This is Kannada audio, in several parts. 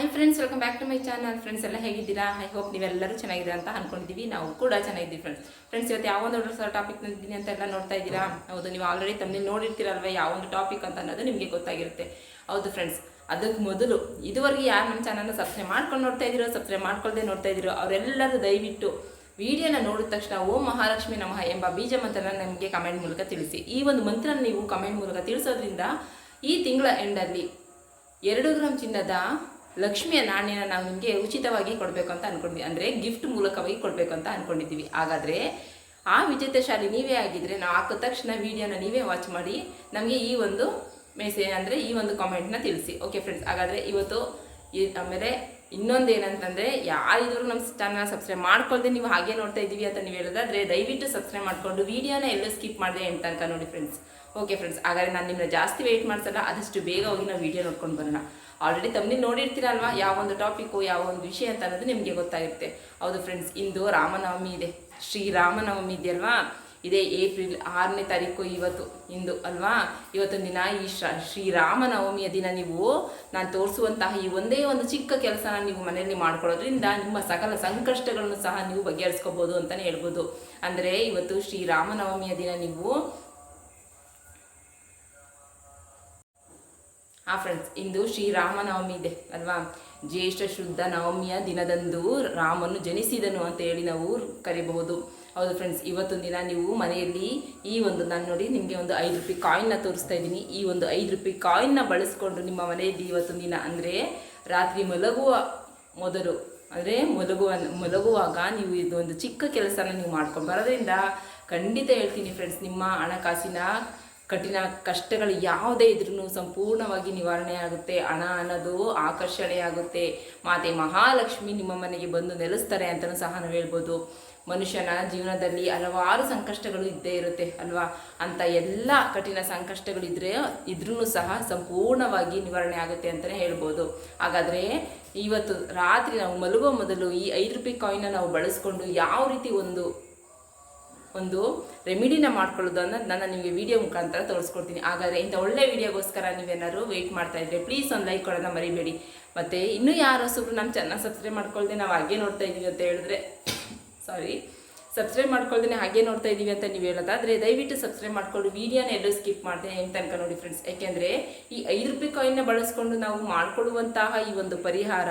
Hi friends welcome back to my channel friends ಎಲ್ಲ ಹೇಗಿದ್ದೀರಾ? ಐ ಹೋಪ್ ನೀವೆಲ್ಲರೂ ಚೆನ್ನಾಗಿದ್ದೀರಾ ಅಂತ ಅನ್ಕೊಂಡಿದ್ದೀವಿ. ನಾವು ಕೂಡ ಚೆನ್ನಾಗಿದ್ದೀವಿ ಫ್ರೆಂಡ್ಸ್ ಫ್ರೆಂಡ್ಸ್ ಇವತ್ತು ಯಾವೊಂದು ಹೊಸ ಟಾಪಿಕ್ ನಂದಿದ್ದೀನಿ ಅಂತ ಎಲ್ಲ ನೋಡ್ತಾ ಇದ್ದೀರಾ? ಹೌದು, ನೀವು ಆಲ್ರೆಡಿ ತಮ್ಮಲ್ಲಿ ನೋಡಿರ್ತೀರಲ್ವ? ಯಾವ ಒಂದು ಟಾಪಿಕ್ ಅಂತ ಅನ್ನೋದು ನಿಮಗೆ ಗೊತ್ತಾಗಿರುತ್ತೆ. ಹೌದು ಫ್ರೆಂಡ್ಸ್ ಅದಕ್ಕೆ ಮೊದಲು ಇದುವರೆಗೆ ಯಾರು ನಮ್ಮ ಚಾನಲ್ನ ಸಬ್ಸ್ಕ್ರೈಬ್ ಮಾಡ್ಕೊಂಡು ನೋಡ್ತಾ ಇದ್ದೀರೋ ಸಬ್ಸ್ಕ್ರೈಬ್ ಮಾಡ್ಕೊಳ್ದೆ ನೋಡ್ತಾ ಇದ್ದೀರೋ, ಅವರೆಲ್ಲರೂ ದಯವಿಟ್ಟು ವಿಡಿಯೋನ ನೋಡಿದ ತಕ್ಷಣ ಓಂ ಮಹಾಲಕ್ಷ್ಮಿ ನಮಃ ಎಂಬ ಬೀಜ ಮಂತ್ರನ ನಮಗೆ ಕಮೆಂಟ್ ಮೂಲಕ ತಿಳಿಸಿ. ಈ ಒಂದು ಮಂತ್ರನ ನೀವು ಕಮೆಂಟ್ ಮೂಲಕ ತಿಳಿಸೋದ್ರಿಂದ ಈ ತಿಂಗಳ ಎಂಡಲ್ಲಿ ಎರಡು ಗ್ರಾಮ್ ಚಿನ್ನದ ಲಕ್ಷ್ಮಿಯ ನಾಣ್ಯನ ನಾವು ನಿಮಗೆ ಉಚಿತವಾಗಿ ಕೊಡಬೇಕು ಅಂತ ಅಂದ್ಕೊಂಡಿದ್ವಿ ಅಂದರೆ ಗಿಫ್ಟ್ ಮೂಲಕವಾಗಿ ಕೊಡಬೇಕು ಅಂತ ಅಂದ್ಕೊಂಡಿದ್ದೀವಿ ಹಾಗಾದರೆ ಆ ವಿಜೇತ ಶಾಲೆ ನೀವೇ ಆಗಿದ್ರೆ ನಾವು ಹಾಕಿದ ತಕ್ಷಣ ವಿಡಿಯೋನ ನೀವೇ ವಾಚ್ ಮಾಡಿ ನಮಗೆ ಈ ಒಂದು ಮೆಸೇಜ್ ಅಂದರೆ ಈ ಒಂದು ಕಾಮೆಂಟ್ನ ತಿಳಿಸಿ. ಓಕೆ ಫ್ರೆಂಡ್ಸ್ ಹಾಗಾದರೆ ಇವತ್ತು ಆಮೇಲೆ ಇನ್ನೊಂದು ಏನಂತಂದರೆ ಯಾರಿದ್ರು ನಮ್ಮ ಚಾನಲ್ ಸಬ್ಸ್ಕ್ರೈಬ್ ಮಾಡ್ಕೊಳ್ದೆ ನೀವು ಹಾಗೆ ನೋಡ್ತಾ ಇದ್ದೀವಿ ಅಂತ ನೀವು ಹೇಳೋದಾದ್ರೆ ದಯವಿಟ್ಟು ಸಬ್ಸ್ಕ್ರೈಬ್ ಮಾಡಿಕೊಂಡು ವಿಡಿಯೋನ ಎಲ್ಲೂ ಸ್ಕಿಪ್ ಮಾಡಿದೆ ಅಂತ ತನಕ ನೋಡಿ ಫ್ರೆಂಡ್ಸ್ ಓಕೆ ಫ್ರೆಂಡ್ಸ್ ಹಾಗಾದ್ರೆ ನಾನು ನಿಮ್ಮನ್ನ ಜಾಸ್ತಿ ವೆಯ್ಟ್ ಮಾಡಿಸಲ್ಲ, ಆದಷ್ಟು ಬೇಗ ಹೋಗಿ ನಾವು ವಿಡಿಯೋ ನೋಡ್ಕೊಂಡು ಬರೋಣ. ಆಲ್ರೆಡಿ ತಮ್ಮಲ್ಲಿ ನೋಡಿರ್ತೀರಲ್ವಾ, ಯಾವ ಒಂದು ಟಾಪಿಕ್ಕು ಯಾವ ಒಂದು ವಿಷಯ ಅಂತ ಅನ್ನೋದು ನಿಮಗೆ ಗೊತ್ತಾಗಿರುತ್ತೆ ಹೌದು ಫ್ರೆಂಡ್ಸ್ ಇಂದು ರಾಮನವಮಿ ಇದೆ. ಶ್ರೀರಾಮನವಮಿ ಇದೆಯಲ್ವಾ ಇದೇ ಏಪ್ರಿಲ್ ಆರನೇ ತಾರೀಕು ಇವತ್ತು ಇಂದು ಅಲ್ವಾ? ಇವತ್ತೊಂದು ದಿನ ಈ ಶ್ರ ಶ್ರೀರಾಮನವಮಿಯ ದಿನ ನೀವು. ನಾನು ತೋರಿಸುವಂತಹ ಈ ಒಂದೇ ಒಂದು ಚಿಕ್ಕ ಕೆಲಸನ ನೀವು ಮನೆಯಲ್ಲಿ ಮಾಡ್ಕೊಳ್ಳೋದ್ರಿಂದ ನಿಮ್ಮ ಸಕಲ ಸಂಕಷ್ಟಗಳನ್ನು ಸಹ ನೀವು ಬಗೆಹರಿಸ್ಕೋಬೋದು ಅಂತಲೇ ಹೇಳ್ಬೋದು. ಅಂದರೆ ಇವತ್ತು ಶ್ರೀರಾಮನವಮಿಯ ದಿನ ನೀವು. ಆ ಫ್ರೆಂಡ್ಸ್ ಇಂದು ಶ್ರೀರಾಮನವಮಿ ಇದೆ ಅಲ್ವಾ? ಜ್ಯೇಷ್ಠ ಶುದ್ಧ ನವಮಿಯ ದಿನದಂದು ರಾಮನು ಜನಿಸಿದನು ಅಂತ ಹೇಳಿ ನಾವು ಕರಿಬಹುದು. ಹೌದು ಫ್ರೆಂಡ್ಸ್ ಇವತ್ತೊಂದು ದಿನ ನೀವು ಮನೆಯಲ್ಲಿ ಈ ಒಂದು ನಾನು ನೋಡಿ ನಿಮಗೆ ಒಂದು ಐದು ರೂಪಾಯಿ ಕಾಯಿನ್ನ ತೋರಿಸ್ತಾ ಇದ್ದೀನಿ. ಈ ಒಂದು ಐದು ರೂಪಾಯಿ ಕಾಯಿನ್ನ ಬಳಸ್ಕೊಂಡು ನಿಮ್ಮ ಮನೆಯಲ್ಲಿ ಇವತ್ತೊಂದು ದಿನ ಅಂದರೆ ರಾತ್ರಿ ಮಲಗುವ ಮೊದಲು, ಅಂದರೆ ಮಲಗುವ, ಮಲಗುವಾಗ ನೀವು ಇದೊಂದು ಚಿಕ್ಕ ಕೆಲಸನ ನೀವು ಮಾಡ್ಕೊಂಡು ಬರೋದ್ರಿಂದ ಖಂಡಿತ ಹೇಳ್ತೀನಿ ಫ್ರೆಂಡ್ಸ್ ನಿಮ್ಮ ಹಣಕಾಸಿನ ಕಠಿಣ ಕಷ್ಟಗಳು ಯಾವುದೇ ಇದ್ರೂ ಸಂಪೂರ್ಣವಾಗಿ ನಿವಾರಣೆ ಆಗುತ್ತೆ. ಹಣ ಅನ್ನೋದು ಆಕರ್ಷಣೆ ಆಗುತ್ತೆ ಮಾತೆ ಮಹಾಲಕ್ಷ್ಮಿ ನಿಮ್ಮ ಮನೆಗೆ ಬಂದು ನೆಲೆಸ್ತಾರೆ ಅಂತಲೂ ಸಹ ನಾವು ಹೇಳ್ಬೋದು. ಮನುಷ್ಯನ ಜೀವನದಲ್ಲಿ ಹಲವಾರು ಸಂಕಷ್ಟಗಳು ಇದ್ದೇ ಇರುತ್ತೆ, ಅಲ್ವಾ? ಅಂತ ಎಲ್ಲ ಕಠಿಣ ಸಂಕಷ್ಟಗಳಿದ್ರೆ ಇದ್ರೂ ಸಹ ಸಂಪೂರ್ಣವಾಗಿ ನಿವಾರಣೆ ಆಗುತ್ತೆ ಅಂತಲೇ ಹೇಳ್ಬೋದು. ಹಾಗಾದರೆ ಇವತ್ತು ರಾತ್ರಿ ನಾವು ಮಲಗುವ ಮೊದಲು ಈ ಐದು ರೂಪಾಯಿ ಕಾಯಿನ ನಾವು ಬಳಸ್ಕೊಂಡು ಯಾವ ರೀತಿ ಒಂದು ಒಂದು ರೆಮಿಡಿನ ಮಾಡ್ಕೊಳ್ಳೋದು ಅನ್ನೋದು ನಾನು ನಿಮಗೆ ವಿಡಿಯೋ ಮುಖಾಂತರ ತೋರಿಸ್ಕೊಡ್ತೀನಿ. ಹಾಗಾದರೆ ಇಂಥ ಒಳ್ಳೆ ವಿಡಿಯೋಗೋಸ್ಕರ ನೀವೇನಾದ್ರು ವೆಯ್ಟ್ ಮಾಡ್ತಾ ಇದ್ರೆ ಪ್ಲೀಸ್ ಒಂದು ಲೈಕ್ ಕೊಡೋಣ ಮರಿಬೇಡಿ. ಮತ್ತು ಇನ್ನೂ ಯಾರು ಸುಬ್ರು ನಮ್ಮ ಚಾನಲ್ ಸಬ್ಸ್ಕ್ರೈಬ್ ಮಾಡ್ಕೊಳ್ದೆ ನಾವು ಹಾಗೆ ನೋಡ್ತಾ ಇದ್ದೀವಿ ಅಂತ ಹೇಳಿದ್ರೆ ಸಾರಿ. ಸಬ್ಸ್ಕ್ರೈಬ್ ಮಾಡ್ಕೊಳ್ದೇ ಹಾಗೆ ನೋಡ್ತಾ ಇದ್ದೀವಿ ಅಂತ ನೀವು ಹೇಳೋದಾದ್ರೆ, ದಯವಿಟ್ಟು ಸಬ್ಸ್ಕ್ರೈಬ್ ಮಾಡ್ಕೊಂಡು ವೀಡಿಯೋನ ಎಲ್ಲೂ ಸ್ಕಿಪ್ ಮಾಡಿದೆ ಹೆಂಗೆ ತನಕ ನೋಡಿ ಫ್ರೆಂಡ್ಸ್ ಯಾಕೆಂದರೆ, ಈ ಐದು ರೂಪಾಯಿ ಕಾಯಿನ್ನ ಬಳಸ್ಕೊಂಡು ನಾವು ಮಾಡಿಕೊಡುವಂತಹ ಈ ಒಂದು ಪರಿಹಾರ,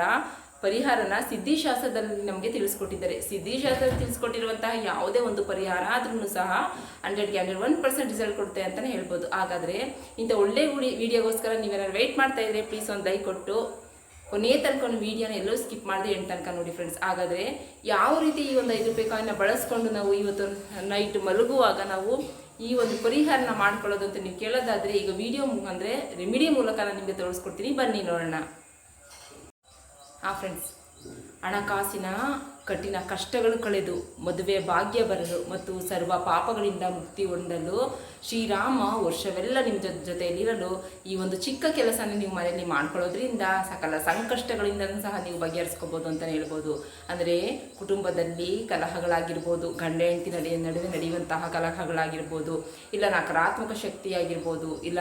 ಪರಿಹಾರನ ಸಿದ್ಧಿಶಾಸ್ತ್ರದಲ್ಲಿ ನಮಗೆ ತಿಳಿಸ್ಕೊಟ್ಟಿದ್ದಾರೆ. ಸಿದ್ಧಿಶಾಸ್ತ್ರದಲ್ಲಿ ತಿಳಿಸ್ಕೊಟ್ಟಿರುವಂತಹ ಯಾವುದೇ ಒಂದು ಪರಿಹಾರ ಆದ್ರೂ ಸಹ ಹಂಡ್ರೆಡ್ಗೆ ಹಂಡ್ರೆಡ್ ಒನ್ ಪರ್ಸೆಂಟ್ ರಿಸಲ್ಟ್ ಕೊಡುತ್ತೆ ಅಂತಲೇ ಹೇಳ್ಬೋದು. ಹಾಗಾದರೆ, ಇಂಥ ಒಳ್ಳೆ ವಿಡಿ ವಿಡಿಯೋಗೋಸ್ಕರ ನೀವೇನಾದ್ರು ವೆಯ್ಟ್ ಮಾಡ್ತಾ ಇದ್ದರೆ ಪ್ಲೀಸ್ ಒಂದು ಲೈಕ್ ಕೊಟ್ಟು ಕೊನೆಯ ತನಕ ಒಂದು ವಿಡಿಯೋನ ಎಲ್ಲರೂ ಸ್ಕಿಪ್ ಮಾಡಿದೆ ಎಂಟು ತನಕ ನೋಡಿ ಫ್ರೆಂಡ್ಸ್ ಹಾಗಾದರೆ ಯಾವ ರೀತಿ ಈ ಒಂದು ಐದು ರೂಪಾಯಿ ಕಾಯಿನ ಬಳಸ್ಕೊಂಡು ನಾವು ಇವತ್ತು ನೈಟ್ ಮಲಗುವಾಗ ನಾವು ಈ ಒಂದು ಪರಿಹಾರನ ಮಾಡ್ಕೊಳ್ಳೋದು ಅಂತ ನೀವು ಕೇಳೋದಾದರೆ ಈಗ ವಿಡಿಯೋ ಅಂದರೆ ರೆಮಿಡಿ ಮೂಲಕ ನಾನು ನಿಮಗೆ ತೋರಿಸ್ಕೊಡ್ತೀನಿ. ಬನ್ನಿ ನೋಡೋಣ. ಹಾಂ ಫ್ರೆಂಡ್ಸ್ ಹಣಕಾಸಿನ ಕಠಿಣ ಕಷ್ಟಗಳು ಕಳೆದು ಮದುವೆ ಭಾಗ್ಯ ಬರಲು ಮತ್ತು ಸರ್ವ ಪಾಪಗಳಿಂದ ಮುಕ್ತಿ ಹೊಂದಲು ಶ್ರೀರಾಮ ವರ್ಷವೆಲ್ಲ ನಿಮ್ಮ ಜೊತೆ ಜೊತೆಯಲ್ಲಿರಲು ಈ ಒಂದು ಚಿಕ್ಕ ಕೆಲಸನ ನೀವು ಮನೆಯಲ್ಲಿ ಮಾಡ್ಕೊಳ್ಳೋದ್ರಿಂದ ಸಕಲ ಸಂಕಷ್ಟಗಳಿಂದ ಸಹ ನೀವು ಬಗೆಹರಿಸ್ಕೋಬೋದು ಅಂತಲೇ ಹೇಳ್ಬೋದು. ಅಂದರೆ ಕುಟುಂಬದಲ್ಲಿ ಕಲಹಗಳಾಗಿರ್ಬೋದು ಗಂಡ ಹೆಂಡತಿ ನಡೆಯ ನಡುವೆ ನಡೆಯುವಂತಹ ಕಲಹಗಳಾಗಿರ್ಬೋದು, ಇಲ್ಲ ನಕಾರಾತ್ಮಕ ಶಕ್ತಿ ಆಗಿರ್ಬೋದು ಇಲ್ಲ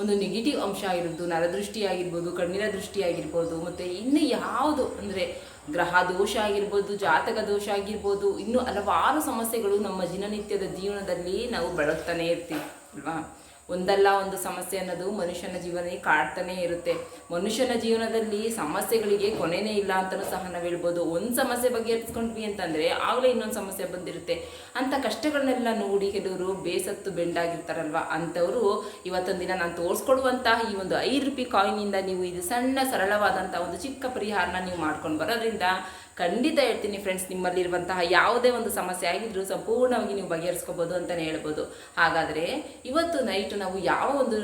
ಒಂದು ನೆಗೆಟಿವ್ ಅಂಶ ಆಗಿರ್ಬೋದು ನರದೃಷ್ಟಿಯಾಗಿರ್ಬೋದು, ಕಣ್ಣಿನ ದೃಷ್ಟಿಯಾಗಿರ್ಬೋದು, ಮತ್ತು ಇನ್ನು ಯಾವುದು ಅಂದರೆ ಗ್ರಹ ದೋಷ ಆಗಿರ್ಬೋದು, ಜಾತಕ ದೋಷ ಆಗಿರ್ಬೋದು, ಇನ್ನು ಹಲವಾರು ಸಮಸ್ಯೆಗಳು ನಮ್ಮ ದಿನನಿತ್ಯದ ಜೀವನದಲ್ಲಿ ನಾವು ಬೆಳಗ್ತಾನೆ ಇರ್ತೀವಿ, ಅಲ್ವಾ? ಒಂದಲ್ಲ ಒಂದು ಸಮಸ್ಯೆ ಅನ್ನೋದು ಮನುಷ್ಯನ ಜೀವನ ಕಾಡ್ತಾನೆ ಇರುತ್ತೆ. ಮನುಷ್ಯನ ಜೀವನದಲ್ಲಿ ಸಮಸ್ಯೆಗಳಿಗೆ ಕೊನೆನೇ ಇಲ್ಲ ಅಂತಲೂ ಸಹ ನಾವು ಹೇಳ್ಬೋದು. ಒಂದು ಸಮಸ್ಯೆ ಬಗೆಹರಿಸ್ಕೊಂಡ್ವಿ ಅಂತಂದರೆ ಆಗಲೇ ಇನ್ನೊಂದು ಸಮಸ್ಯೆ ಬಂದಿರುತ್ತೆ. ಅಂಥ ಕಷ್ಟಗಳನ್ನೆಲ್ಲ ನೋಡಿ ಕೆಲವರು ಬೇಸತ್ತು ಬೆಂಡಾಗಿರ್ತಾರಲ್ವ? ಅಂಥವರು ಇವತ್ತೊಂದು ದಿನ ನಾನು ತೋರಿಸ್ಕೊಡುವಂತಹ ಈ ಒಂದು ಐದು ರೂಪಾಯಿ ಕಾಯಿನಿಂದ ನೀವು ಇದು ಸಣ್ಣ ಸರಳವಾದಂಥ ಒಂದು ಚಿಕ್ಕ ಪರಿಹಾರನ ನೀವು ಮಾಡ್ಕೊಂಡು ಬರೋದ್ರಿಂದ ಖಂಡಿತ ಹೇಳ್ತೀನಿ ಫ್ರೆಂಡ್ಸ್ ನಿಮ್ಮಲ್ಲಿರುವಂತಹ ಯಾವುದೇ ಒಂದು ಸಮಸ್ಯೆ ಆಗಿದ್ರೂ ಸಂಪೂರ್ಣವಾಗಿ ನೀವು ಬಗೆಹರಿಸ್ಕೋಬೋದು ಅಂತಲೇ ಹೇಳ್ಬೋದು. ಹಾಗಾದರೆ ಇವತ್ತು ನೈಟ್ ನಾವು ಯಾವ ಒಂದು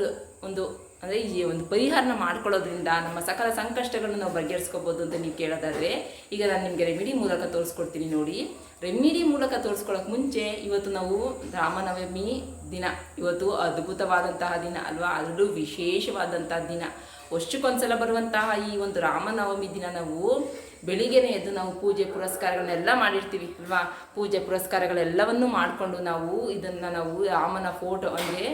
ಒಂದು, ಅಂದರೆ ಈ ಒಂದು ಪರಿಹಾರನ ಮಾಡ್ಕೊಳ್ಳೋದ್ರಿಂದ ನಮ್ಮ ಸಕಲ ಸಂಕಷ್ಟಗಳನ್ನು ನಾವು ಬಗೆಹರಿಸ್ಕೋಬೋದು ಅಂತ ನೀವು ಕೇಳೋದಾದರೆ, ಈಗ ನಾನು ನಿಮಗೆ ರೆಮಿಡಿ ಮೂಲಕ ತೋರಿಸ್ಕೊಡ್ತೀನಿ ನೋಡಿ. ರೆಮಿಡಿ ಮೂಲಕ ತೋರಿಸ್ಕೊಳ್ಳೋಕೆ ಮುಂಚೆ ಇವತ್ತು ನಾವು ರಾಮನವಮಿ ದಿನ. ಇವತ್ತು ಅದ್ಭುತವಾದಂತಹ ದಿನ ಅಲ್ವಾ? ಅದರಲ್ಲೂ ವಿಶೇಷವಾದಂತಹ ದಿನ. ವರ್ಷಕ್ಕೊಂದ್ಸಲ ಬರುವಂತಹ ಈ ಒಂದು ರಾಮನವಮಿ ದಿನ ನಾವು ಬೆಳಿಗ್ಗೆನೇ ಎದ್ದು ನಾವು ಪೂಜೆ ಪುರಸ್ಕಾರಗಳನ್ನೆಲ್ಲ ಮಾಡಿರ್ತೀವಿ ಅಲ್ವಾ? ಪೂಜೆ ಪುರಸ್ಕಾರಗಳೆಲ್ಲವನ್ನು ಮಾಡಿಕೊಂಡು ನಾವು ಇದನ್ನು ನಾವು ರಾಮನ ಫೋಟೋ ಅಂದರೆ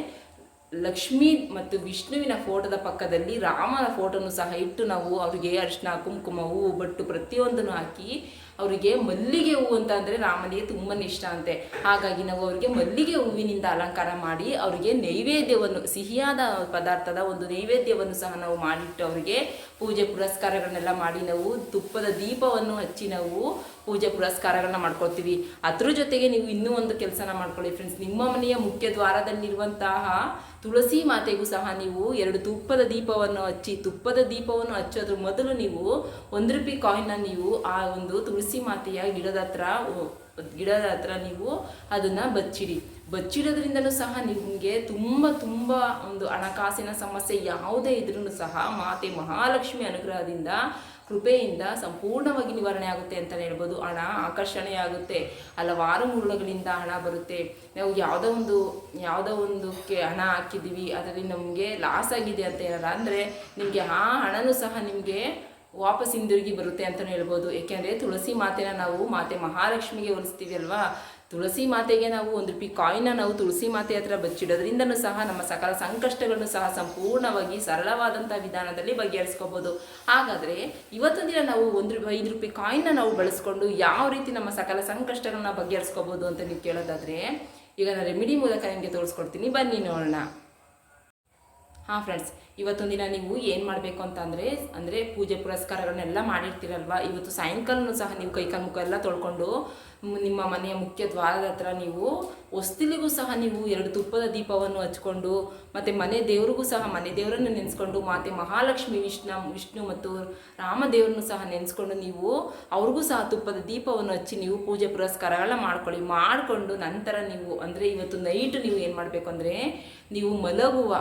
ಲಕ್ಷ್ಮಿ ಮತ್ತು ವಿಷ್ಣುವಿನ ಫೋಟೋದ ಪಕ್ಕದಲ್ಲಿ ರಾಮನ ಫೋಟೋನು ಸಹ ಇಟ್ಟು ನಾವು ಅವರಿಗೆ ಅರಿಶಿನ, ಕುಂಕುಮ ಹೂವು ಬಟ್ಟು ಪ್ರತಿಯೊಂದನ್ನು ಹಾಕಿ ಅವರಿಗೆ ಮಲ್ಲಿಗೆ ಹೂವು ಅಂತ ಅಂದರೆ ರಾಮನಿಗೆ ತುಂಬಾ ಇಷ್ಟ ಅಂತೆ. ಹಾಗಾಗಿ ನಾವು ಅವರಿಗೆ ಮಲ್ಲಿಗೆ ಹೂವಿನಿಂದ ಅಲಂಕಾರ ಮಾಡಿ ಅವರಿಗೆ ನೈವೇದ್ಯವನ್ನು ಸಿಹಿಯಾದ ಪದಾರ್ಥದ ಒಂದು ನೈವೇದ್ಯವನ್ನು ಸಹ ನಾವು ಮಾಡಿಟ್ಟು ಅವರಿಗೆ ಪೂಜೆ ಪುರಸ್ಕಾರಗಳನ್ನೆಲ್ಲ ಮಾಡಿ ನಾವು ತುಪ್ಪದ ದೀಪವನ್ನು ಹಚ್ಚಿ ನಾವು ಪೂಜೆ ಪುರಸ್ಕಾರಗಳನ್ನ ಮಾಡ್ಕೊಳ್ತೀವಿ. ಅದ್ರ ಜೊತೆಗೆ ನೀವು ಇನ್ನೂ ಒಂದು ಕೆಲಸನ ಮಾಡ್ಕೊಳ್ಳಿ ಫ್ರೆಂಡ್ಸ್ ನಿಮ್ಮ ಮನೆಯ ಮುಖ್ಯ ದ್ವಾರದಲ್ಲಿರುವಂತಹ ತುಳಸಿ ಮಾತೆಗೂ ಸಹ ನೀವು ಎರಡು ತುಪ್ಪದ ದೀಪವನ್ನು ಹಚ್ಚಿ, ತುಪ್ಪದ ದೀಪವನ್ನು ಹಚ್ಚೋದ್ರ ಮೊದಲು ನೀವು ಒಂದು ರೂಪಾಯಿ ಕಾಯಿನ್ನ ನೀವು ಆ ಒಂದು ತುಳಸಿ ಮಾತೆಯ ಗಿಡದ ಹತ್ರ ಗಿಡದ ಹತ್ರ ನೀವು ಅದನ್ನು ಬಚ್ಚಿಡಿ. ಬಚ್ಚಿಡೋದ್ರಿಂದನೂ ಸಹ ನಿಮಗೆ ತುಂಬ ತುಂಬ ಒಂದು ಹಣಕಾಸಿನ ಸಮಸ್ಯೆ ಯಾವುದೇ ಇದ್ರೂ ಸಹ ಮಾತೆ ಮಹಾಲಕ್ಷ್ಮಿ ಅನುಗ್ರಹದಿಂದ, ಕೃಪೆಯಿಂದ ಸಂಪೂರ್ಣವಾಗಿ ನಿವಾರಣೆ ಆಗುತ್ತೆ ಅಂತಲೇ ಹೇಳ್ಬೋದು. ಹಣ ಆಕರ್ಷಣೆ ಆಗುತ್ತೆ ಹಲವಾರು ಮೂಲಗಳಿಂದ ಹಣ ಬರುತ್ತೆ. ನಾವು ಯಾವುದೋ ಒಂದು, ಯಾವುದೋ ಒಂದಕ್ಕೆ ಹಣ ಹಾಕಿದ್ದೀವಿ, ಅದರಲ್ಲಿ ನಮಗೆ ಲಾಸ್ ಆಗಿದೆ ಅಂತ ಹೇಳಲ್ಲ. ಅಂದರೆ ನಿಮಗೆ ಆ ಹಣನೂ ಸಹ ನಿಮಗೆ ವಾಪಸ್ ಹಿಂದಿರುಗಿ ಬರುತ್ತೆ ಅಂತಲೇ ಹೇಳ್ಬೋದು. ಏಕೆಂದರೆ ತುಳಸಿ ಮಾತೆನ ನಾವು ಮಾತೆ ಮಹಾಲಕ್ಷ್ಮಿಗೆ ಹೋಲಿಸ್ತೀವಿ ಅಲ್ವಾ? ತುಳಸಿ ಮಾತೆಗೆ ನಾವು ಒಂದು ರೂಪಾಯಿ ಕಾಯಿನ ನಾವು ತುಳಸಿ ಮಾತೆ ಹತ್ರ ಬಚ್ಚಿಡೋದ್ರಿಂದನೂ ಸಹ ನಮ್ಮ ಸಕಲ ಸಂಕಷ್ಟಗಳನ್ನು ಸಹ ಸಂಪೂರ್ಣವಾಗಿ ಸರಳವಾದಂಥ ವಿಧಾನದಲ್ಲಿ ಬಗೆಹರಿಸ್ಕೋಬೋದು. ಹಾಗಾದರೆ ಇವತ್ತೊಂದು ದಿನ ನಾವು ಒಂದು ರೂಪಾಯಿ ಐದು ರೂಪಾಯಿ ಕಾಯಿನ್ನ ನಾವು ಬಳಸ್ಕೊಂಡು ಯಾವ ರೀತಿ ನಮ್ಮ ಸಕಲ ಸಂಕಷ್ಟಗಳನ್ನ ಬಗೆಹರಿಸ್ಕೋಬೋದು ಅಂತ ನೀವು ಕೇಳೋದಾದರೆ, ಈಗ ನಾನು ರೆಮಿಡಿ ಮೂಲಕ ನಿಮಗೆ ತೋರಿಸ್ಕೊಡ್ತೀನಿ. ಬನ್ನಿ ನೋಡೋಣ. ಹಾಂ ಫ್ರೆಂಡ್ಸ್ ಇವತ್ತೊಂದು ದಿನ ನೀವು ಏನು ಮಾಡಬೇಕು ಅಂತಂದರೆ, ಅಂದರೆ ಪೂಜೆ ಪುರಸ್ಕಾರಗಳನ್ನೆಲ್ಲ ಮಾಡಿರ್ತೀರಲ್ವ? ಇವತ್ತು ಸಾಯಂಕಾಲನೂ ಸಹ ನೀವು ಕೈಕಾಲು ಮುಖ ಎಲ್ಲ ತೊಳ್ಕೊಂಡು ನಿಮ್ಮ ಮನೆಯ ಮುಖ್ಯ ದ್ವಾರದ ಹತ್ರ ನೀವು ಹೊಸ್ತಿಲಿಗೂ ಸಹ ನೀವು ಎರಡು ತುಪ್ಪದ ದೀಪವನ್ನು ಹಚ್ಕೊಂಡು, ಮತ್ತು ಮನೆ ದೇವರಿಗೂ ಸಹ, ಮನೆ ದೇವರನ್ನು ನೆನೆಸ್ಕೊಂಡು, ಮಾತೆ ಮಹಾಲಕ್ಷ್ಮಿ ವಿಷ್ಣು ವಿಷ್ಣು ಮತ್ತು ರಾಮದೇವರನ್ನು ಸಹ ನೆನೆಸ್ಕೊಂಡು ನೀವು ಅವ್ರಿಗೂ ಸಹ ತುಪ್ಪದ ದೀಪವನ್ನು ಹಚ್ಚಿ ನೀವು ಪೂಜೆ ಪುರಸ್ಕಾರಗಳನ್ನ ಮಾಡ್ಕೊಳ್ಳಿ. ಮಾಡಿಕೊಂಡು ನಂತರ ನೀವು, ಅಂದರೆ ಇವತ್ತು ನೈಟ್ ನೀವು ಏನು ಮಾಡಬೇಕು ಅಂದರೆ, ನೀವು ಮಲಗುವ.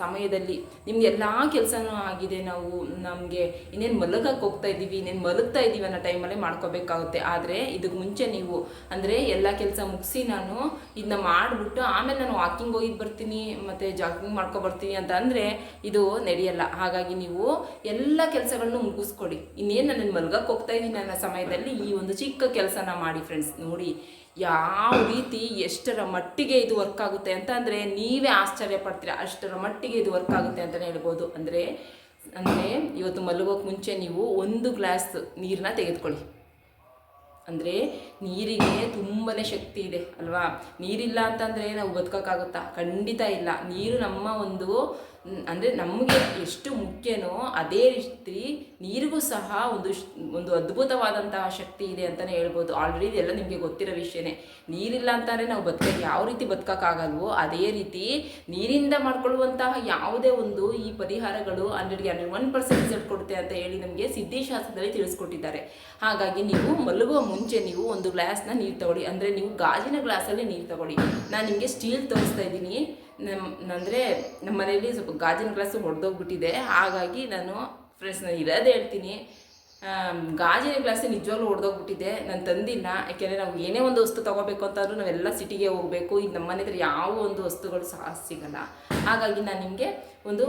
ಸಮಯದಲ್ಲಿ ನಿಮ್ಗೆ ಎಲ್ಲ ಕೆಲಸನೂ ಆಗಿದೆ, ನಾವು ನಮಗೆ ಇನ್ನೇನು ಮಲಗಕ್ಕೆ ಹೋಗ್ತಾ ಇದ್ದೀವಿ, ಇನ್ನೇನು ಮಲಗ್ತಾ ಇದ್ದೀವಿ ಅನ್ನೋ ಟೈಮಲ್ಲೇ ಮಾಡ್ಕೋಬೇಕಾಗುತ್ತೆ. ಆದರೆ ಇದಕ್ಕೆ ಮುಂಚೆ ನೀವು, ಅಂದರೆ ಎಲ್ಲ ಕೆಲಸ ಮುಗಿಸಿ ನಾನು ಇದನ್ನ ಮಾಡಿಬಿಟ್ಟು ಆಮೇಲೆ ನಾನು ವಾಕಿಂಗ್ ಹೋಗಿ ಬರ್ತೀನಿ, ಮತ್ತು ಜಾಗಿಂಗ್ ಮಾಡ್ಕೊ ಬರ್ತೀನಿ ಅಂತ ಅಂದರೆ ಇದು ನಡೆಯಲ್ಲ. ಹಾಗಾಗಿ ನೀವು ಎಲ್ಲ ಕೆಲಸಗಳನ್ನು ಮುಗಿಸ್ಕೊಡಿ. ಇನ್ನೇನು ನಾನು ಮಲಗಕ್ಕೆ ಹೋಗ್ತಾ ಇದ್ದೀನಿ ಅನ್ನೋ ಸಮಯದಲ್ಲಿ ಈ ಒಂದು ಚಿಕ್ಕ ಕೆಲಸನ ಮಾಡಿ ಫ್ರೆಂಡ್ಸ್ ನೋಡಿ. ಯಾವ ರೀತಿ ಎಷ್ಟರ ಮಟ್ಟಿಗೆ ಇದು ವರ್ಕ್ ಆಗುತ್ತೆ ಅಂತ ಅಂದರೆ ನೀವೇ ಆಶ್ಚರ್ಯ ಪಡ್ತೀರಾ. ಅಷ್ಟರ ಮಟ್ಟಿಗೆ ಇದು ವರ್ಕ್ ಆಗುತ್ತೆ ಅಂತಲೇ ಹೇಳ್ಬೋದು. ಅಂದರೆ ಅಂದರೆ ಇವತ್ತು ಮಲಗೋಕೆ ಮುಂಚೆ ನೀವು ಒಂದು ಗ್ಲಾಸ್ ನೀರನ್ನ ತೆಗೆದುಕೊಳ್ಳಿ. ಅಂದರೆ ನೀರಿಗೆ ತುಂಬಾ ಶಕ್ತಿ ಇದೆ, ಅಲ್ವಾ? ನೀರಿಲ್ಲ ಅಂತಂದರೆ ನಾವು ಬದುಕೋಕ್ಕಾಗುತ್ತಾ? ಖಂಡಿತ ಇಲ್ಲ. ನೀರು ನಮ್ಮ ಒಂದು ಅಂದರೆ ನಮಗೆ ಎಷ್ಟು ಮುಖ್ಯನೋ ಅದೇ ರೀತಿ ನೀರಿಗೂ ಸಹ ಒಂದು ಒಂದು ಅದ್ಭುತವಾದಂತಹ ಶಕ್ತಿ ಇದೆ ಅಂತಲೇ ಹೇಳ್ಬೋದು. ಆಲ್ರೆಡಿ ಇದೆಲ್ಲ ನಿಮಗೆ ಗೊತ್ತಿರೋ ವಿಷಯನೇ. ನೀರಿಲ್ಲ ಅಂತಂದರೆ ನಾವು ಬದುಕ, ಯಾವ ರೀತಿ ಬದುಕೋಕ್ಕಾಗಲ್ವೋ ಅದೇ ರೀತಿ ನೀರಿಂದ ಮಾಡ್ಕೊಳ್ಳುವಂತಹ ಯಾವುದೇ ಒಂದು ಈ ಪರಿಹಾರಗಳು ಹಂಡ್ರೆಡ್ಗೆ ಹಂಡ್ರೆಡ್ ಒನ್ ಪರ್ಸೆಂಟ್ ರಿಸಲ್ಟ್ ಕೊಡುತ್ತೆ ಅಂತ ಹೇಳಿ ನಮಗೆ ಸಿದ್ಧಿಶಾಸ್ತ್ರದಲ್ಲಿ ತಿಳಿಸ್ಕೊಟ್ಟಿದ್ದಾರೆ. ಹಾಗಾಗಿ ನೀವು ಮಲಗುವ ಮುಂಚೆ ನೀವು ಒಂದು ಗ್ಲಾಸ್ನ ನೀರು ತಗೊಳ್ಳಿ. ಅಂದರೆ ನೀವು ಗಾಜಿನ ಗ್ಲಾಸಲ್ಲಿ ನೀರು ತಗೊಳ್ಳಿ. ನಾನು ನಿಮಗೆ ಸ್ಟೀಲ್ ತೋರಿಸ್ತಾ ಇದ್ದೀನಿ. ನಮ್ಮ ಅಂದರೆ ನಮ್ಮ ಮನೆಯಲ್ಲಿ ಸ್ವಲ್ಪ ಗಾಜಿನ ಗ್ಲಾಸು ಹೊಡೆದೋಗ್ಬಿಟ್ಟಿದೆ ಹಾಗಾಗಿ ನಾನು ಫ್ರೆಂಡ್ಸ್ ನಾನು ಇರೋದೇ ಹೇಳ್ತೀನಿ. ಗಾಜಿನ ಗ್ಲಾಸ್ ನಿಜವಾಗ್ಲೂ ಹೊಡೆದೋಗ್ಬಿಟ್ಟಿದೆ ನಾನು ತಂದಿಲ್ಲ. ಯಾಕೆಂದರೆ ನಾವು ಏನೇ ಒಂದು ವಸ್ತು ತೊಗೋಬೇಕು ಅಂತಂದ್ರೂ ನಾವೆಲ್ಲ ಸಿಟಿಗೆ ಹೋಗಬೇಕು. ಈಗ ನಮ್ಮ ಮನೆ ಯಾವ ಒಂದು ವಸ್ತುಗಳು ಸಹ ಸಿಗಲ್ಲ. ಹಾಗಾಗಿ ನಾನು ನಿಮಗೆ ಒಂದು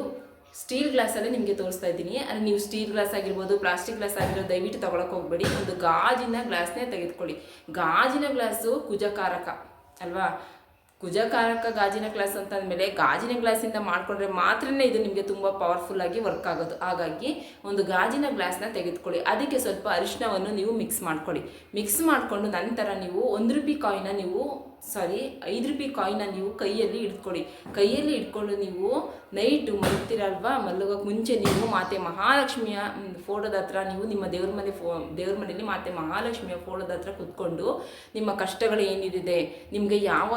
ಸ್ಟೀಲ್ ಗ್ಲಾಸಲ್ಲೇ ನಿಮಗೆ ತೋರಿಸ್ತಾ ಇದ್ದೀನಿ. ಅಂದರೆ ನೀವು ಸ್ಟೀಲ್ ಗ್ಲಾಸ್ ಆಗಿರ್ಬೋದು ಪ್ಲಾಸ್ಟಿಕ್ ಗ್ಲಾಸ್ ಆಗಿರೋದು ದಯವಿಟ್ಟು ತೊಗೊಳಕ್ಕೆ ಹೋಗಬೇಡಿ. ಒಂದು ಗಾಜಿನ ಗ್ಲಾಸ್ನೇ ತೆಗೆದುಕೊಳ್ಳಿ. ಗಾಜಿನ ಗ್ಲಾಸು ಕುಜಕಾರಕ, ಅಲ್ವಾ? ಕುಜಕಾರಕ ಗಾಜಿನ ಗ್ಲಾಸ್ ಅಂತ ಅಂದಮೇಲೆ ಗಾಜಿನ ಗ್ಲಾಸಿಂದ ಮಾಡಿಕೊಂಡ್ರೆ ಮಾತ್ರನೇ ಇದು ನಿಮಗೆ ತುಂಬ ಪವರ್ಫುಲ್ ಆಗಿ ವರ್ಕ್ ಆಗೋದು. ಹಾಗಾಗಿ ಒಂದು ಗಾಜಿನ ಗ್ಲಾಸ್ನ ತೆಗೆದುಕೊಳ್ಳಿ. ಅದಕ್ಕೆ ಸ್ವಲ್ಪ ಅರಿಶಿನವನ್ನು ನೀವು ಮಿಕ್ಸ್ ಮಾಡ್ಕೊಳ್ಳಿ. ಮಿಕ್ಸ್ ಮಾಡಿಕೊಂಡು ನಂತರ ನೀವು ಒಂದು ರೂಪಾಯಿ ಕಾಯಿನ ನೀವು ಸಾರಿ, ಐದು ರೂಪಾಯಿ ಕಾಯಿನ ನೀವು ಕೈಯಲ್ಲಿ ಇಟ್ಕೊಳ್ಳಿ ಕೈಯಲ್ಲಿ ಇಟ್ಕೊಂಡು ನೀವು ನೈಟು ಮಲಗ್ತೀರಲ್ವಾ? ಮಲಗೋಕೆ ಮುಂಚೆ ನೀವು ಮಾತೆ ಮಹಾಲಕ್ಷ್ಮಿಯ ಫೋಟೋದ ಹತ್ರ ನೀವು ನಿಮ್ಮ ದೇವ್ರ ಮನೆ ಫೋ, ದೇವ್ರ ಮನೆಯಲ್ಲಿ ಮಾತೆ ಮಹಾಲಕ್ಷ್ಮಿಯ ಫೋಟೋದ ಹತ್ರ ಕುತ್ಕೊಂಡು ನಿಮ್ಮ ಕಷ್ಟಗಳು ಏನಿದೆ, ನಿಮಗೆ ಯಾವ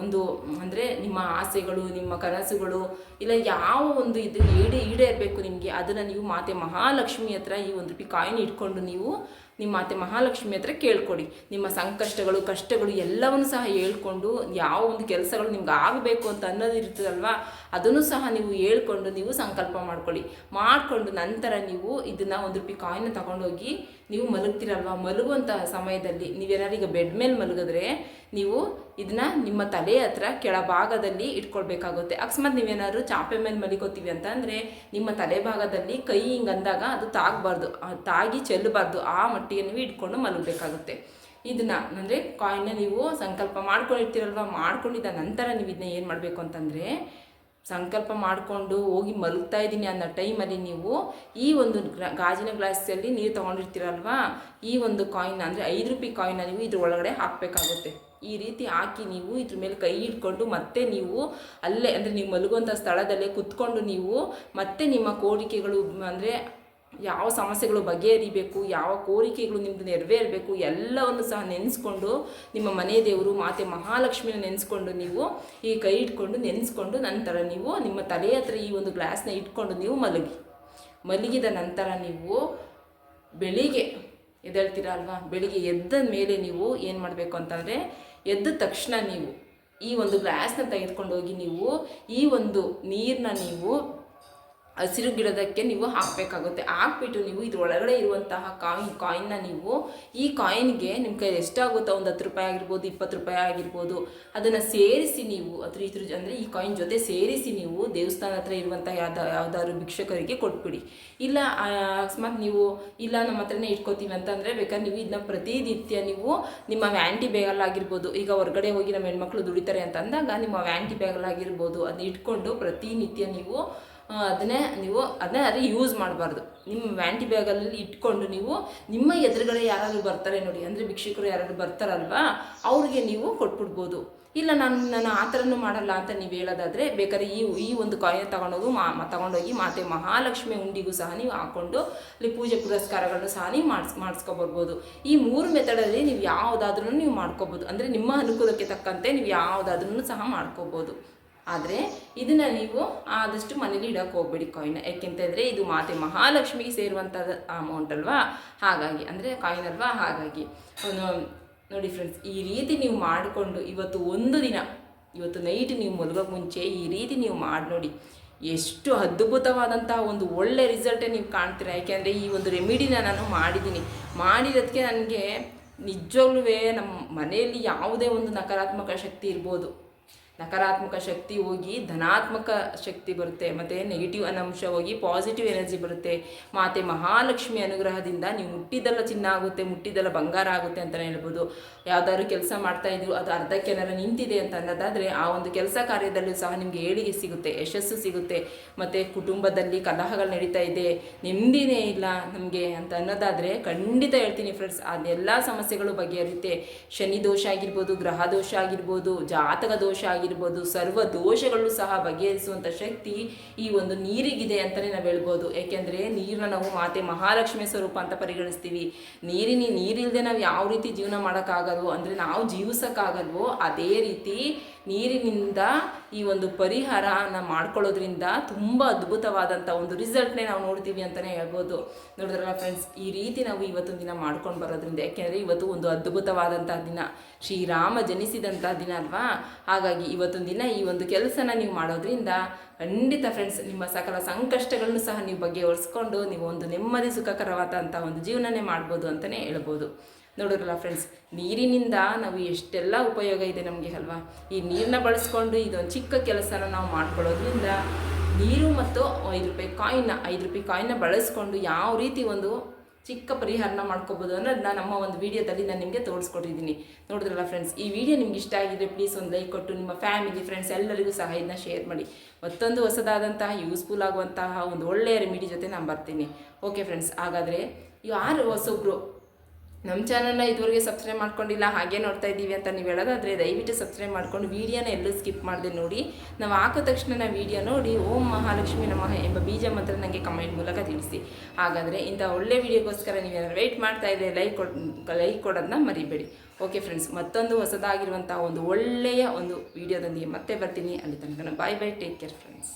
ಒಂದು, ಅಂದರೆ ನಿಮ್ಮ ಆಸೆಗಳು, ನಿಮ್ಮ ಕನಸುಗಳು, ಇಲ್ಲ ಯಾವ ಒಂದು ಇದು ಈಡೇ ಈಡೇರಬೇಕು ನಿಮಗೆ, ಅದನ್ನು ನೀವು ಮಾತೆ ಮಹಾಲಕ್ಷ್ಮಿ ಹತ್ರ ಈ ಒಂದು ರೂಪಾಯಿ ಕಾಯಿನ್ ಇಟ್ಕೊಂಡು ನೀವು ನಿಮ್ಮ ಮಾತೆ ಮಹಾಲಕ್ಷ್ಮಿ ಹತ್ರ ಕೇಳ್ಕೊಡಿ. ನಿಮ್ಮ ಸಂಕಷ್ಟಗಳು, ಕಷ್ಟಗಳು ಎಲ್ಲವನ್ನು ಸಹ ಹೇಳ್ಕೊಂಡು ಯಾವ ಒಂದು ಕೆಲಸಗಳು ನಿಮ್ಗೆ ಆಗಬೇಕು ಅಂತ ಅನ್ನೋದು ಇರ್ತದಲ್ವ? ಅದನ್ನು ಸಹ ನೀವು ಹೇಳ್ಕೊಂಡು ನೀವು ಸಂಕಲ್ಪ ಮಾಡ್ಕೊಳ್ಳಿ. ಮಾಡಿಕೊಂಡು ನಂತರ ನೀವು ಇದನ್ನು ಒಂದು ರೂಪಾಯಿ ಕಾಯಿನ ತಗೊಂಡೋಗಿ ನೀವು ಮಲಗ್ತಿರಲ್ವ? ಮಲಗುವಂತಹ ಸಮಯದಲ್ಲಿ ನೀವೇನಾದ್ರೂ ಈಗ ಬೆಡ್ ಮೇಲೆ ಮಲಗಿದ್ರೆ ನೀವು ಇದನ್ನ ನಿಮ್ಮ ತಲೆ ಹತ್ರ ಕೆಳಭಾಗದಲ್ಲಿ ಇಟ್ಕೊಳ್ಬೇಕಾಗುತ್ತೆ. ಅಕಸ್ಮಾತ್ ನೀವೇನಾದ್ರು ಚಾಪೆ ಮೇಲೆ ಮಲಿಕೋತೀವಿ ಅಂತ ಅಂದರೆ ನಿಮ್ಮ ತಲೆ ಭಾಗದಲ್ಲಿ ಕೈ ಹಿಂಗೆ ಅಂದಾಗ ಅದು ತಾಗಬಾರ್ದು. ತಾಗಿ ಚೆಲ್ಲಬಾರ್ದು. ಆ ಮಟ್ಟಿಗೆ ನೀವು ಇಟ್ಕೊಂಡು ಮಲಗಬೇಕಾಗುತ್ತೆ. ಇದನ್ನ ಅಂದರೆ ಕಾಯಿನ್ನ ನೀವು ಸಂಕಲ್ಪ ಮಾಡ್ಕೊಂಡಿರ್ತೀರಲ್ವ? ಮಾಡ್ಕೊಂಡಿದ್ದ ನಂತರ ನೀವು ಇದನ್ನ ಏನು ಮಾಡಬೇಕು ಅಂತಂದರೆ ಸಂಕಲ್ಪ ಮಾಡಿಕೊಂಡು ಹೋಗಿ ಮಲಗ್ತಾ ಇದ್ದೀನಿ ಅನ್ನೋ ಟೈಮಲ್ಲಿ ನೀವು ಈ ಒಂದು ಗಾಜಿನ ಗ್ಲಾಸಲ್ಲಿ ನೀರು ತೊಗೊಂಡಿರ್ತೀರಲ್ವಾ? ಈ ಒಂದು ಕಾಯಿನ್ ಅಂದರೆ ಐದು ರೂಪಾಯಿ ಕಾಯಿನ ನೀವು ಇದ್ರ ಒಳಗಡೆ ಹಾಕಬೇಕಾಗುತ್ತೆ. ಈ ರೀತಿ ಹಾಕಿ ನೀವು ಇದ್ರ ಮೇಲೆ ಕೈ ಇಟ್ಕೊಂಡು ಮತ್ತೆ ನೀವು ಅಲ್ಲೇ, ಅಂದರೆ ನೀವು ಮಲಗುವಂಥ ಸ್ಥಳದಲ್ಲೇ ಕುತ್ಕೊಂಡು ನೀವು ಮತ್ತೆ ನಿಮ್ಮ ಕೋರಿಕೆಗಳು, ಅಂದರೆ ಯಾವ ಸಮಸ್ಯೆಗಳು ಬಗೆಹರಿಬೇಕು, ಯಾವ ಕೋರಿಕೆಗಳು ನಿಮ್ಮದು ನೆರವೇರಬೇಕು, ಎಲ್ಲವನ್ನು ಸಹ ನೆನೆಸ್ಕೊಂಡು ನಿಮ್ಮ ಮನೆ ದೇವರು ಮಾತೆ ಮಹಾಲಕ್ಷ್ಮಿನ ನೆನೆಸ್ಕೊಂಡು ನೀವು ಈ ಕೈ ಇಟ್ಕೊಂಡು ನೆನೆಸ್ಕೊಂಡು ನಂತರ ನೀವು ನಿಮ್ಮ ತಲೆ ಹತ್ರ ಈ ಒಂದು ಗ್ಲಾಸ್ನ ಇಟ್ಕೊಂಡು ನೀವು ಮಲಗಿ. ಮಲಗಿದ ನಂತರ ನೀವು ಬೆಳಿಗ್ಗೆ ಎದ್ದೇಳ್ತೀರ ಅಲ್ವಾ? ಬೆಳಿಗ್ಗೆ ಎದ್ದ ಮೇಲೆ ನೀವು ಏನು ಮಾಡಬೇಕು ಅಂತಂದರೆ ಎದ್ದ ತಕ್ಷಣ ನೀವು ಈ ಒಂದು ಗ್ಲಾಸ್ನ ತೆಗೆದುಕೊಂಡೋಗಿ ನೀವು ಈ ಒಂದು ನೀರನ್ನ ನೀವು ಹಸಿರು ಗಿಡದಕ್ಕೆ ನೀವು ಹಾಕಬೇಕಾಗುತ್ತೆ. ಹಾಕ್ಬಿಟ್ಟು ನೀವು ಇದರೊಳಗಡೆ ಇರುವಂತಹ ಕಾಯಿನ್ ಕಾಯಿನ್ನ ನೀವು ಈ ಕಾಯಿನ್ಗೆ ನಿಮ್ಮ ಕೈ ಎಷ್ಟಾಗುತ್ತೋ? ಒಂದು ಹತ್ತು ರೂಪಾಯಿ ಆಗಿರ್ಬೋದು, ಇಪ್ಪತ್ತು ರೂಪಾಯಿ ಆಗಿರ್ಬೋದು. ಅದನ್ನು ಸೇರಿಸಿ ನೀವು ಅದ್ರ ಇದ್ರ ಅಂದರೆ ಈ ಕಾಯಿನ್ ಜೊತೆ ಸೇರಿಸಿ ನೀವು ದೇವಸ್ಥಾನ ಹತ್ರ ಇರುವಂಥ ಯಾವ್ದು, ಯಾವ್ದಾದ್ರು ಭಿಕ್ಷಕರಿಗೆ ಕೊಟ್ಬಿಡಿ. ಇಲ್ಲ ಅಕಸ್ಮಾತ್ ನೀವು, ಇಲ್ಲ ನಮ್ಮ ಹತ್ರನೇ ಇಟ್ಕೋತೀವಿ ಅಂತಂದರೆ ಬೇಕಾದ್ರೆ ನೀವು ಇದನ್ನ ಪ್ರತಿನಿತ್ಯ ನೀವು ನಿಮ್ಮ ವ್ಯಾಂಟಿ ಬ್ಯಾಗಲ್ಲಾಗಿರ್ಬೋದು ಈಗ ಹೊರಗಡೆ ಹೋಗಿ ನಮ್ಮ ಹೆಣ್ಮಕ್ಳು ದುಡಿತಾರೆ ಅಂತ ಅಂದಾಗ ನಿಮ್ಮ ವ್ಯಾಂಟಿ ಬ್ಯಾಗಲ್ಲಾಗಿರ್ಬೋದು ಅದನ್ನ ಇಟ್ಕೊಂಡು ಪ್ರತಿನಿತ್ಯ ನೀವು ಅದನ್ನೇ ನೀವು ಅದನ್ನೇ ಅದೇ ಯೂಸ್ ಮಾಡಬಾರ್ದು. ನಿಮ್ಮ ವ್ಯಾಂಟಿ ಬ್ಯಾಗಲ್ಲಿ ಇಟ್ಕೊಂಡು ನೀವು ನಿಮ್ಮ ಎದುರುಗಡೆ ಯಾರಾದರೂ ಬರ್ತಾರೆ ನೋಡಿ, ಅಂದರೆ ಭಿಕ್ಷುಕರು ಯಾರಾದರೂ ಬರ್ತಾರಲ್ವಾ, ಅವ್ರಿಗೆ ನೀವು ಕೊಟ್ಬಿಡ್ಬೋದು. ಇಲ್ಲ, ನಾನು ನಾನು ಆ ಥರನೂ ಮಾಡಲ್ಲ ಅಂತ ನೀವು ಹೇಳೋದಾದರೆ, ಬೇಕಾದ್ರೆ ಈ ಈ ಒಂದು ಕಾಯ ತಗೊಂಡೋಗಿ, ಮಾ ತಗೊಂಡೋಗಿ ಮಾತೆ ಮಹಾಲಕ್ಷ್ಮಿ ಉಂಡಿಗೂ ಸಹ ನೀವು ಹಾಕ್ಕೊಂಡು ಅಲ್ಲಿ ಪೂಜೆ ಪುರಸ್ಕಾರಗಳನ್ನು ಸಹ ನೀವು ಮಾಡಿಸ್, ಮಾಡಿಸ್ಕೊಬರ್ಬೋದು. ಈ ಮೂರು ಮೆಥಡಲ್ಲಿ ನೀವು ಯಾವುದಾದ್ರೂ ನೀವು ಮಾಡ್ಕೋಬೋದು. ಅಂದರೆ ನಿಮ್ಮ ಅನುಕೂಲಕ್ಕೆ ತಕ್ಕಂತೆ ನೀವು ಯಾವುದಾದ್ರೂ ಸಹ ಮಾಡ್ಕೋಬೋದು. ಆದರೆ ಇದನ್ನು ನೀವು ಆದಷ್ಟು ಮನೇಲಿ ಇಡೋಕೆ ಹೋಗ್ಬೇಡಿ ಕಾಯಿನ್ ಯಾಕೆಂತಂದರೆ ಇದು ಮಾತೆ ಮಹಾಲಕ್ಷ್ಮಿಗೆ ಸೇರುವಂಥದ್ದು ಅಮೌಂಟ್ ಅಲ್ವಾ? ಹಾಗಾಗಿ, ಅಂದರೆ ಕಾಯಿನ್ ಅಲ್ವಾ? ಹಾಗಾಗಿ. ನೋಡಿ ಫ್ರೆಂಡ್ಸ್ ಈ ರೀತಿ ನೀವು ಮಾಡಿಕೊಂಡು ಇವತ್ತು ಒಂದು ದಿನ, ಇವತ್ತು ನೈಟ್ ನೀವು ಮಲಗೋಕೆ ಮುಂಚೆ ಈ ರೀತಿ ನೀವು ಮಾಡಿ ನೋಡಿ. ಎಷ್ಟು ಅದ್ಭುತವಾದಂತಹ ಒಂದು ಒಳ್ಳೆ ರಿಸಲ್ಟೇ ನೀವು ಕಾಣ್ತೀರ? ಯಾಕೆಂದರೆ ಈ ಒಂದು ರೆಮಿಡಿನ ನಾನು ಮಾಡಿದ್ದೀನಿ. ಮಾಡಿರೋದಕ್ಕೆ ನನಗೆ ನಿಜವಾಗ್ಲೂ ನಮ್ಮ ಮನೆಯಲ್ಲಿ ಯಾವುದೇ ಒಂದು ನಕಾರಾತ್ಮಕ ಶಕ್ತಿ ಇರ್ಬೋದು. ನಕಾರಾತ್ಮಕ ಶಕ್ತಿ ಹೋಗಿ ಧನಾತ್ಮಕ ಶಕ್ತಿ ಬರುತ್ತೆ, ಮತ್ತು ನೆಗೆಟಿವ್ ಅನಂಶ ಹೋಗಿ ಪಾಸಿಟಿವ್ ಎನರ್ಜಿ ಬರುತ್ತೆ. ಮಾತೆ ಮಹಾಲಕ್ಷ್ಮಿ ಅನುಗ್ರಹದಿಂದ ನೀವು ಮುಟ್ಟಿದ್ದೆಲ್ಲ ಚಿನ್ನ ಆಗುತ್ತೆ ಮುಟ್ಟಿದ್ದೆಲ್ಲ ಬಂಗಾರ ಆಗುತ್ತೆ ಅಂತಲೇ ಹೇಳ್ಬೋದು. ಯಾವುದಾದ್ರು ಕೆಲಸ ಮಾಡ್ತಾ ಇದ್ರು, ಅದು ಅರ್ಧಕ್ಕೆ ಏನಾರ ನಿಂತಿದೆ ಅಂತ ಅನ್ನೋದಾದರೆ ಆ ಒಂದು ಕೆಲಸ ಕಾರ್ಯದಲ್ಲೂ ಸಹ ನಿಮಗೆ ಏಳಿಗೆ ಸಿಗುತ್ತೆ, ಯಶಸ್ಸು ಸಿಗುತ್ತೆ. ಮತ್ತು ಕುಟುಂಬದಲ್ಲಿ ಕಲಹಗಳು ನಡೀತಾ ಇದೆ, ನೆಮ್ಮದಿನೇ ಇಲ್ಲ ನಮಗೆ ಅಂತ ಅನ್ನೋದಾದರೆ ಖಂಡಿತ ಹೇಳ್ತೀನಿ ಫ್ರೆಂಡ್ಸ್ ಅದೆಲ್ಲ ಸಮಸ್ಯೆಗಳು ಬಗೆಹರಿಯುತ್ತೆ. ಶನಿ ದೋಷ ಆಗಿರ್ಬೋದು, ಗ್ರಹ ದೋಷ ಆಗಿರ್ಬೋದು, ಜಾತಕ ದೋಷ ಆಗಿರ್ಬೋದು ಸರ್ವ ದೋಷಗಳು ಸಹ ಬಗೆಹರಿಸುವಂಥ ಶಕ್ತಿ ಈ ಒಂದು ನೀರಿಗಿದೆ ಅಂತಲೇ ನಾವು ಹೇಳ್ಬೋದು. ಏಕೆಂದರೆ ನೀರನ್ನ ನಾವು ಮಾತೆ ಮಹಾಲಕ್ಷ್ಮಿ ಸ್ವರೂಪ ಅಂತ ಪರಿಗಣಿಸ್ತೀವಿ. ನೀರಿನ ನೀರಿಲ್ಲದೆ ನಾವು ಯಾವ ರೀತಿ ಜೀವನ ಮಾಡೋಕ್ಕಾಗಲ್ವೋ ಅಂದರೆ ನಾವು ಜೀವಿಸೋಕ್ಕಾಗಲ್ವೋ ಅದೇ ರೀತಿ ನೀರಿನಿಂದ ಈ ಒಂದು ಪರಿಹಾರನ ಮಾಡ್ಕೊಳ್ಳೋದ್ರಿಂದ ತುಂಬ ಅದ್ಭುತವಾದಂಥ ಒಂದು ರಿಸಲ್ಟ್ನೇ ನಾವು ನೋಡ್ತೀವಿ ಅಂತಲೇ ಹೇಳ್ಬೋದು. ನೋಡಿದ್ರಲ್ಲ ಫ್ರೆಂಡ್ಸ್, ಈ ರೀತಿ ನಾವು ಇವತ್ತೊಂದು ದಿನ ಮಾಡ್ಕೊಂಡು ಬರೋದ್ರಿಂದ, ಯಾಕೆಂದರೆ ಇವತ್ತು ಒಂದು ಅದ್ಭುತವಾದಂಥ ದಿನ. ಶ್ರೀರಾಮ ಜನಿಸಿದಂಥ ದಿನ ಅಲ್ವಾ? ಹಾಗಾಗಿ ಇವತ್ತೊಂದು ದಿನ ಈ ಒಂದು ಕೆಲಸನ ನೀವು ಮಾಡೋದ್ರಿಂದ ಖಂಡಿತ ಫ್ರೆಂಡ್ಸ್, ನಿಮ್ಮ ಸಕಲ ಸಂಕಷ್ಟಗಳನ್ನು ಸಹ ನೀವು ಬಗೆಹರಿಸ್ಕೊಂಡು ನೀವು ಒಂದು ನೆಮ್ಮದಿ ಸುಖಕರವಾದಂಥ ಒಂದು ಜೀವನನೇ ಮಾಡ್ಬೋದು ಅಂತಲೇ ಹೇಳ್ಬೋದು. ನೋಡಿರಲ್ಲ ಫ್ರೆಂಡ್ಸ್ ನೀರಿನಿಂದ ನಾವು ಎಷ್ಟೆಲ್ಲ ಉಪಯೋಗ ಇದೆ ನಮಗೆ ಅಲ್ವಾ? ಈ ನೀರನ್ನ ಬಳಸ್ಕೊಂಡು ಇದೊಂದು ಚಿಕ್ಕ ಕೆಲಸನ ನಾವು ಮಾಡ್ಕೊಳ್ಳೋದ್ರಿಂದ ನೀರು ಮತ್ತು ಐದು ರೂಪಾಯಿ ಕಾಯಿನ್ನ ಐದು ರೂಪಾಯಿ ಕಾಯಿನ್ನ ಬಳಸ್ಕೊಂಡು ಯಾವ ರೀತಿ ಒಂದು ಚಿಕ್ಕ ಪರಿಹಾರನ ಮಾಡ್ಕೋಬೋದು ಅನ್ನೋದನ್ನ ನಮ್ಮ ಒಂದು ವಿಡಿಯೋದಲ್ಲಿ ನಾನು ನಿಮಗೆ ತೋರಿಸ್ಕೊಟ್ಟಿದ್ದೀನಿ. ನೋಡಿದ್ರಲ್ಲ ಫ್ರೆಂಡ್ಸ್ ಈ ವಿಡಿಯೋ ನಿಮ್ಗೆ ಇಷ್ಟ ಆಗಿದ್ರೆ ಪ್ಲೀಸ್ ಒಂದು ಲೈಕ್ ಕೊಟ್ಟು ನಿಮ್ಮ ಫ್ಯಾಮಿಲಿ ಫ್ರೆಂಡ್ಸ್ ಎಲ್ಲರಿಗೂ ಸಹ ಇದನ್ನ ಶೇರ್ ಮಾಡಿ. ಮತ್ತೊಂದು ಹೊಸದಾದಂತಹ ಯೂಸ್ಫುಲ್ ಆಗುವಂತಹ ಒಂದು ಒಳ್ಳೆಯ ರೆಮಿಡಿ ಜೊತೆ ನಾನು ಬರ್ತೀನಿ. ಓಕೆ ಫ್ರೆಂಡ್ಸ್ ಹಾಗಾದರೆ ಯಾರು ಹೊಸೊಬ್ರು ನಮ್ಮ ಚಾನಲ್ನ ಇದುವರೆಗೆ ಸಬ್ಸ್ಕ್ರೈಬ್ ಮಾಡ್ಕೊಂಡಿಲ್ಲ, ಹಾಗೆ ನೋಡ್ತಾ ಇದ್ದೀವಿ ಅಂತ ನೀವು ಹೇಳೋದಾದರೆ ದಯವಿಟ್ಟು ಸಬ್ಸ್ಕ್ರೈಬ್ ಮಾಡ್ಕೊಂಡು ವೀಡಿಯೋನ ಎಲ್ಲೂ ಸ್ಕಿಪ್ ಮಾಡಿದೆ ನೋಡಿ. ನಾವು ಹಾಕೋ ತಕ್ಷಣ ವೀಡಿಯೋ ನೋಡಿ, ಓಂ ಮಹಾಲಕ್ಷ್ಮಿ ನಮಃ ಎಂಬ ಬೀಜ ಮಂತ್ರ ನನಗೆ ಕಮೆಂಟ್ ಮೂಲಕ ತಿಳಿಸಿ. ಹಾಗಾದರೆ ಇಂಥ ಒಳ್ಳೆ ವೀಡಿಯೋಗೋಸ್ಕರ ನೀವೇನಾದ್ರು ವೆಯ್ಟ್ ಮಾಡ್ತಾ ಇದ್ದರೆ ಲೈಕ್ ಕೊಡ್ ಲೈಕ್ ಕೊಡೋದನ್ನ ಮರಿಬೇಡಿ. ಓಕೆ ಫ್ರೆಂಡ್ಸ್ ಮತ್ತೊಂದು ಹೊಸದಾಗಿರುವಂಥ ಒಂದು ಒಳ್ಳೆಯ ಒಂದು ವೀಡಿಯೋದೊಂದಿಗೆ ಮತ್ತೆ ಬರ್ತೀನಿ. ಅಲ್ಲಿ ತನಕ bye bye take care friends